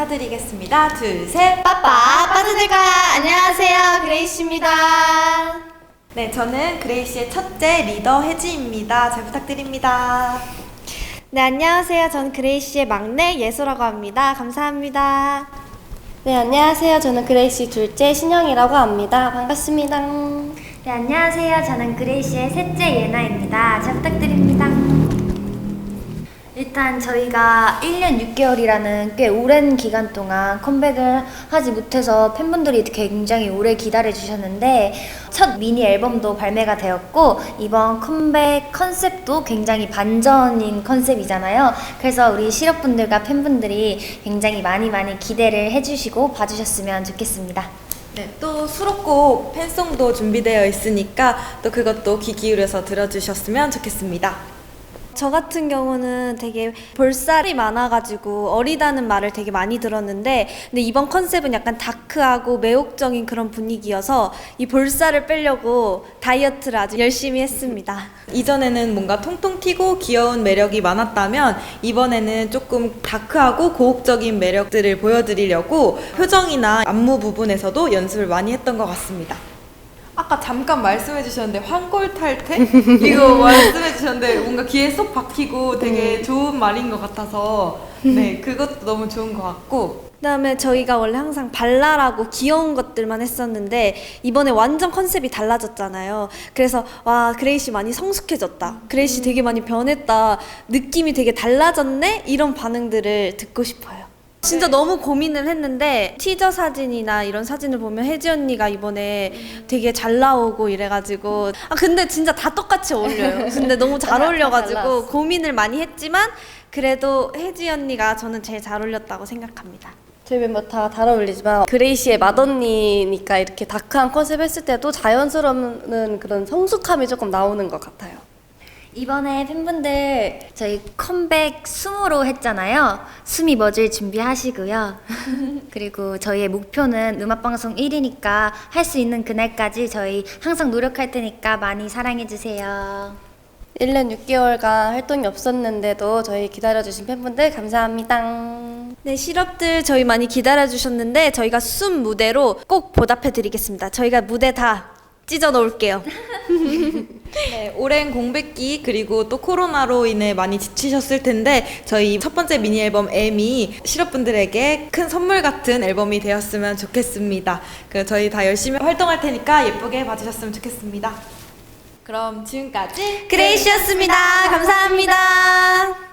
인사드리겠습니다. 둘, 셋. 빠빠 빠져들까요? 안녕하세요 그레이시입니다. 네, 저는 그레이시의 첫째 리더 혜지입니다. 잘 부탁드립니다. 네, 안녕하세요. 전 그레이시의 막내 예소라고 합니다. 감사합니다. 네 안녕하세요 저는 그레이시 둘째 신영이라고 합니다. 반갑습니다. 네, 안녕하세요. 저는 그레이시의 셋째 예나입니다. 일단 저희가 1년 6개월이라는 꽤 오랜 기간 동안 컴백을 하지 못해서 팬분들이 굉장히 오래 기다려 주셨는데 첫 미니 앨범도 발매가 되었고 이번 컴백 컨셉도 굉장히 반전인 컨셉이잖아요. 그래서 우리 실업분들과 팬분들이 굉장히 많이 많이 기대를 해주시고 봐주셨으면 좋겠습니다. 네, 또 수록곡 팬송도 준비되어 있으니까 또 그것도 귀 기울여서 들어주셨으면 좋겠습니다. 저 같은 경우는 되게 볼살이 많아가지고 어리다는 말을 되게 많이 들었는데, 근데 이번 컨셉은 약간 다크하고 매혹적인 그런 분위기여서 이 볼살을 빼려고 다이어트를 아주 열심히 했습니다. 이전에는 뭔가 통통 튀고 귀여운 매력이 많았다면 이번에는 조금 다크하고 고혹적인 매력들을 보여드리려고 표정이나 안무 부분에서도 연습을 많이 했던 것 같습니다. 아까 잠깐 말씀해 주셨는데 황골 탈퇴? 이거 말씀해 주셨는데 뭔가 귀에 쏙 박히고 되게 좋은 말인 것 같아서 네 그것도 너무 좋은 것 같고 그다음에 저희가 원래 항상 발랄하고 귀여운 것들만 했었는데 이번에 완전 컨셉이 달라졌잖아요. 그래서 와 그레이시 많이 성숙해졌다. 그레이시 되게 많이 변했다. 느낌이 되게 달라졌네. 이런 반응들을 듣고 싶어요. 진짜 너무 고민을 했는데 티저 사진이나 이런 사진을 보면 혜지 언니가 이번에 되게 잘 나오고 이래가지고 아 근데 진짜 다 똑같이 어울려요. 근데 너무 잘 어울려가지고. 고민을 많이 했지만 그래도 혜지 언니가 저는 제일 잘 어울렸다고 생각합니다. 저희 멤버 다 잘 어울리지만 그레이시의 맏언니니까 이렇게 다크한 컨셉 했을 때도 자연스러운 그런 성숙함이 조금 나오는 것 같아요. 이번에 팬분들 저희 컴백 숨으로 했잖아요. 숨이 멎을 준비하시고요. 그리고 저희의 목표는 음악방송 1위니까 할 수 있는 그날까지 저희 항상 노력할 테니까 많이 사랑해주세요. 1년 6개월간 활동이 없었는데도 저희 기다려주신 팬분들 감사합니다. 네, 실업들 저희 많이 기다려 주셨는데 저희가 숨 무대로 꼭 보답해 드리겠습니다. 저희가 무대 다 찢어 놓을게요. 네, 오랜 공백기 그리고 또 코로나로 인해 많이 지치셨을 텐데 저희 첫 번째 미니 앨범 M이 실업분들에게 큰 선물 같은 앨범이 되었으면 좋겠습니다. 그 저희 다 열심히 활동할 테니까 예쁘게 봐주셨으면 좋겠습니다. 그럼 지금까지 그레이시였습니다. 감사합니다.